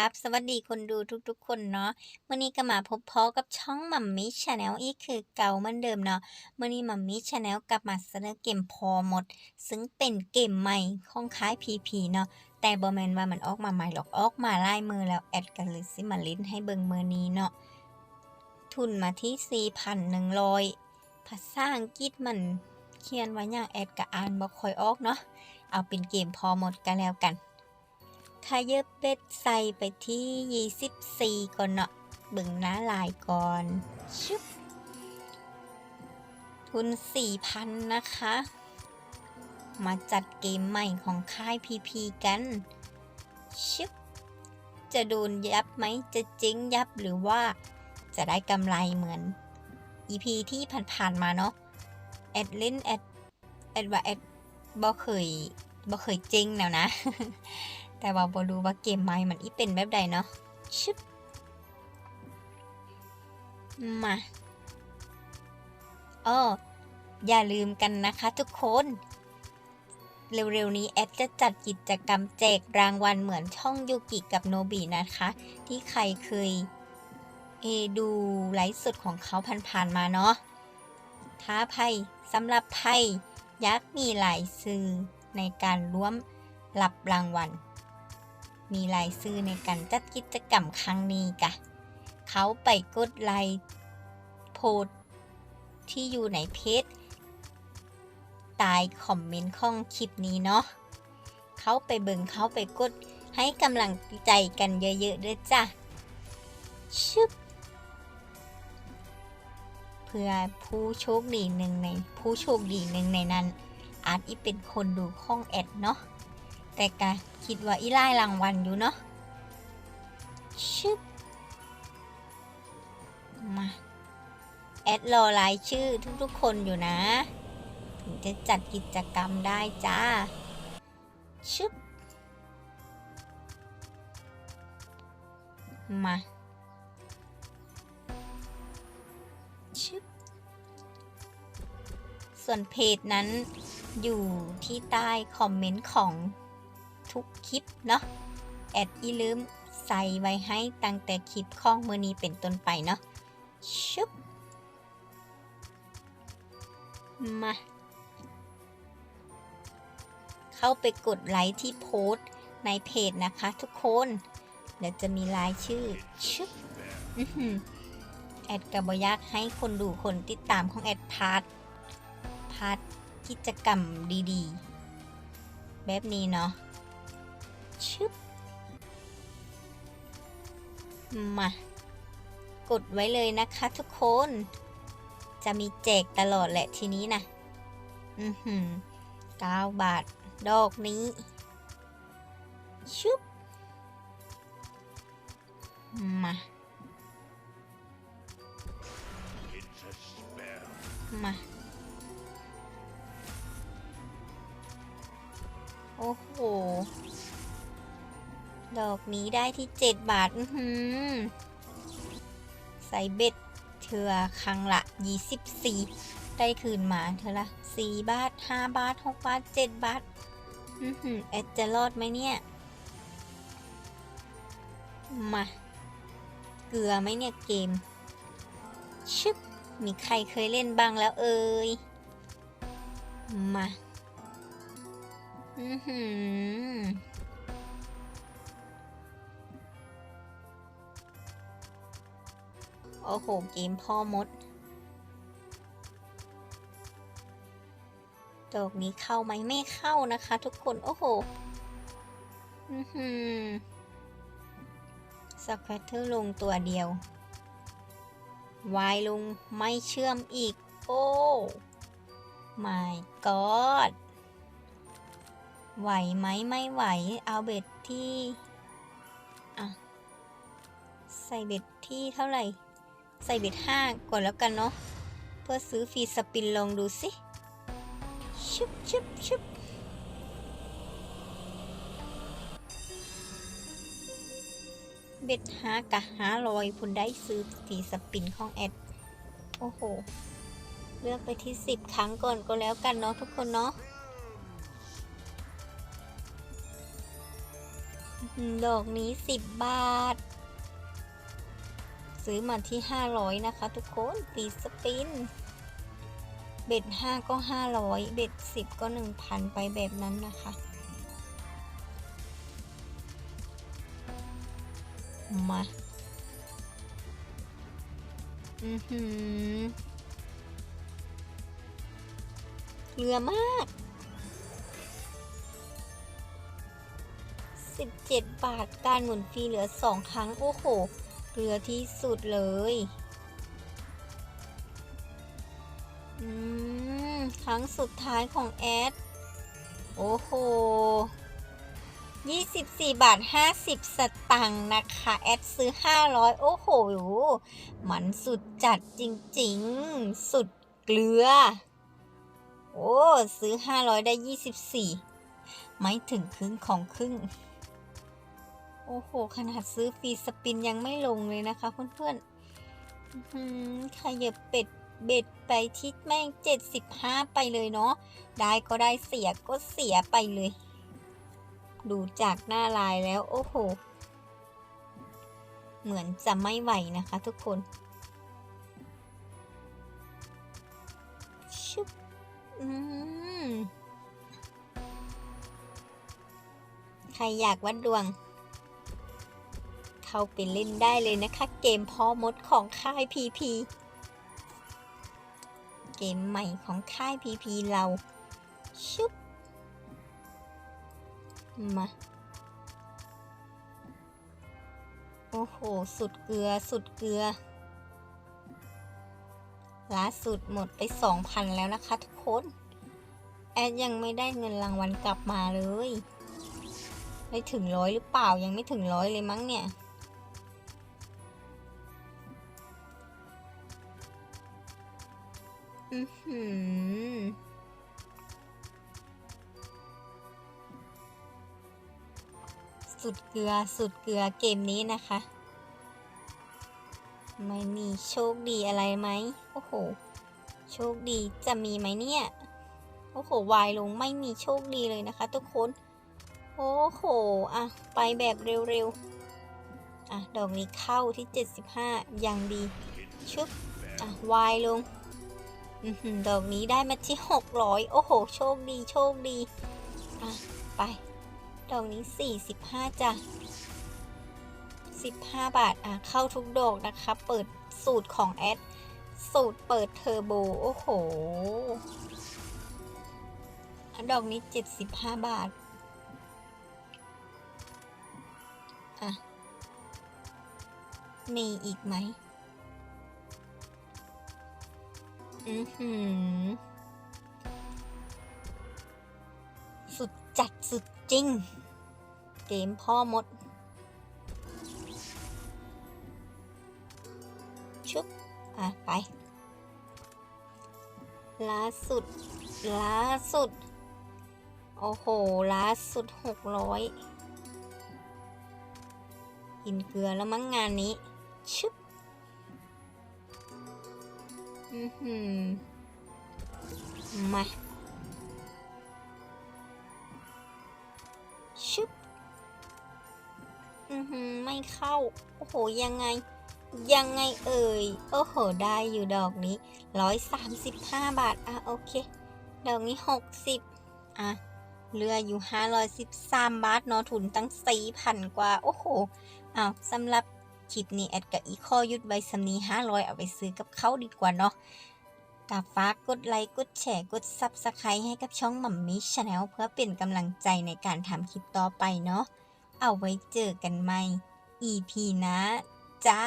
ครับ สวัสดีคนดูทุกๆ คนเนาะมื่อนี้ก็มาพบพ้อกับช่องมัมมี่ชาแนลอีกคือเก่าเหมือนเดิมเนาะมื่อนี้มัมมี่ชาแนลกลับมาเสนอเกมพอหมด ซึ่งเป็นเกมใหม่ของค่ายพีพีเนาะแต่บอแมนว่ามันออกมาใหม่หรอกออกมาไล่มือแล้วแอดกันเลยสิมาลิ้นให้เบิงมือนี้เนาะทุนมาที่ 4,100 ภาษาอังกฤษมันเขียนไว้อย่างแอดกับอ่านบ่ค่อยออกเนาะเอาเป็นเกมพอหมดกันแล้วกัน ขยับเบ็ดใส่ไปที่ 24 ก่อนเนาะเบึงหน้าลายก่อนชึบทุน 4,000 นะคะ มาจัดเกมใหม่ของค่าย PP กันชึบจะโดนยับไหมจะเจ๊งยับหรือว่าจะได้กำไรเหมือน EP ที่ผ่านๆมาเนาะแอดเล่นแอดแอดว่าแอดบ่เคยบ่เคยเจ๊งแล้วนะ แต่ว่าบ่รู้ว่าเกมใหม่มันอีเป็นแบบใดเนาะชึบมาอ้ออย่าลืมกันนะคะทุกคน เร็วๆนี้แอดจะจัดกิจกรรมแจกรางวัลเหมือนช่องยูกิกับโนบินะคะ ที่ใครเคยเอดูไลฟ์สดของเขาผ่านๆมาเนาะท้าภัยสำหรับไพ่ยักษ์มีหลายซื้อในการร่วมรับรางวัล มีรายซื้อในการจัดกิจกรรมครั้งนี้กะ เขาไปกดไลค์โพสที่อยู่ในเพจตายคอมเมนต์ของคลิปนี้เนาะเขาไปเบิงเขาไปกดให้กำลังใจกันเยอะๆด้วยจ้ะชึบเพื่อผู้โชคดีหนึ่งในผู้โชคดีหนึ่งในนั้น อาจอีเป็นคนดูข้องแอดเนาะ แต่ก็คิดว่าอีไล่รางวัลอยู่เนาะชึบมา แอดรอรายชื่อทุกๆคนอยู่นะ ถึงจะจัดกิจกรรมได้จ้า ชึบ มา ชึบ ส่วนเพจนั้นอยู่ที่ใต้คอมเมนต์ของ ทุกคลิปเนาะแอดอีลืมใส่ไว้ให้ตั้งแต่คลิปข้องมือนี้เป็นต้นไปเนาะชึบมา เข้าไปกดไลค์ที่โพสต์ในเพจนะคะทุกคนเดี๋ยวจะมีรายชื่อชึบแอดกับบอยากให้คนดูคนติดตามของแอดพาร์ทพาร์ทกิจกรรมดีๆ แบบนี้เนาะ ชึบมากดไว้เลยนะคะทุกคน จะมีแจกตลอดแหละทีนี้นะอือหือเก้าบาท ดอกนี้ชึบมา มา โอ้โห ดอกนี้ได้ที่เจ็ดบาท อืใส่เบ็ดเทือครั้งละ 24 ได้คืนมาเทอละ4บาท 5 บาท 6 บาท 7 บาท อือหือแอดจะรอดไหมเนี่ย มา เกลือไหมเนี่ยเกม ชึบ มีใครเคยเล่นบ้างแล้วเอ่ย มา อือ โอ้โห เกมพ่อมดดอกนี้เข้าไหมไม่เข้านะคะ ทุกคน โอ้โหอือหือสแควตเตอร์ลงตัวเดียว วายลงไม่เชื่อมอีก โอ้ my god ไหวไหมไม่ไหว เอาเบ็ดที่ อะ ใส่เบ็ดที่เท่าไหร่ ใส่เบ็ดห้าก่อนแล้วกันเนาะเพื่อซื้อฟรีสปินลองดูสิชุบชุบชุบเบ็ดห้ากะห้าลอยคุณได้ซื้อฟรีสปินของแอด โอ้โห เลือกไปที่สิบครั้งก่อนก็แล้วกันเนาะทุกคนเนาะดอกนี้ 10 บาท ซื้อมาที่ 500 นะคะ ทุกคนฟีสปิน เบ็ด 5 ก็ 500 เบ็ด 10 ก็ 1,000 ไปแบบนั้นนะคะมาอือหือเรือมาก 17 บาท การหมุนฟรีเหลือ 2 ครั้ง โอ้โห เรือที่สุดเลย อืม ครั้งสุดท้ายของแอด โอ้โห 24 บาท 50 สตังค์นะคะ แอดซื้อ 500 โอ้โห มันสุดจัดจริงๆ สุดเกลือ โอ้ ซื้อ 500 ได้ 24 ไม่ถึงครึ่งของครึ่ง โอ้โห ขนาดซื้อฟรีสปินยังไม่ลงเลยนะคะเพื่อนๆอื้อหือขยับเป็ดเบ็ดไปที่แม่ง75ไปเลยเนาะ ได้ก็ได้เสียก็เสียไปเลย ดูจากหน้าลายแล้ว โอ้โห เหมือนจะไม่ไหวนะคะทุกคนชุบอืมใครอยากวัดดวง เข้าไปเล่นได้เลยนะคะ เกมพ่อมดของค่าย PP เกมใหม่ของค่าย PP เรา ชุบ มา โอ้โห สุดเกลือ สุดเกลือ ล่าสุดหมดไป 2,000 แล้วนะคะทุกคน แอดยังไม่ได้เงินรางวัลกลับมาเลยไม่ถึงร้อยหรือเปล่ายังไม่ถึงร้อยเลยมั้งเนี่ย อือหือสุดเกลือสุดเกลือเกมนี้นะคะ ไม่มีโชคดีอะไรไหมโอ้โห โชคดีจะมีไหมเนี่ย โอ้โห วายลงไม่มีโชคดีเลยนะคะ ทุกคน โอ้โห อะ ไปแบบเร็วๆ อะ ดอกนี้เข้าที่ 75ยังดีชึบอะ วายลง ดอกนี้ได้มาที่600โอ้โห โชคดีโชคดีอะไป ดอกนี้45จ้ะ15บห้าบาท อะ เข้าทุกดอกนะคะ เปิดสูตรของแอด สูตรเปิดเทอร์โบ โอ้โห ดอกนี้75บาท อะ มีอีกไหม อือหือ สุดจัดสุดจริง เกมพ่อมด ชุบ อะ ไปล่าสุดล่าสุด โอ้โหล่าสุดหกร้อยกินเกลือแล้วมั้งงานนี้ ชุบ อือหือมาชุบอือหือไม่เข้า โอ้โห ยังไง ยังไงเอ่ย โอ้โห ได้อยู่ดอกนี้ร้อยสามสิบห้าบาท อะ โอเค ดอกนี้หกสิบอะเหลืออยู่ห้าร้อยสิบสามบาทเนาะทุนตั้งสี่พันกว่า โอ้โห อ้าวสำหรับ คลิปนี้แอดกับอีคอยุดใบสำนีห้าร้อยเอาไปซื้อกับเขาดีกว่าเนาะกับฝากดไลค์กดแชร์กดซับสไครต์ให้กับช่องมัมมี่ชาแนลเพื่อเป็นกำลังใจในการทำคลิปต่อไปเนาะเอาไว้เจอกันใหม่ EP นะ จ้า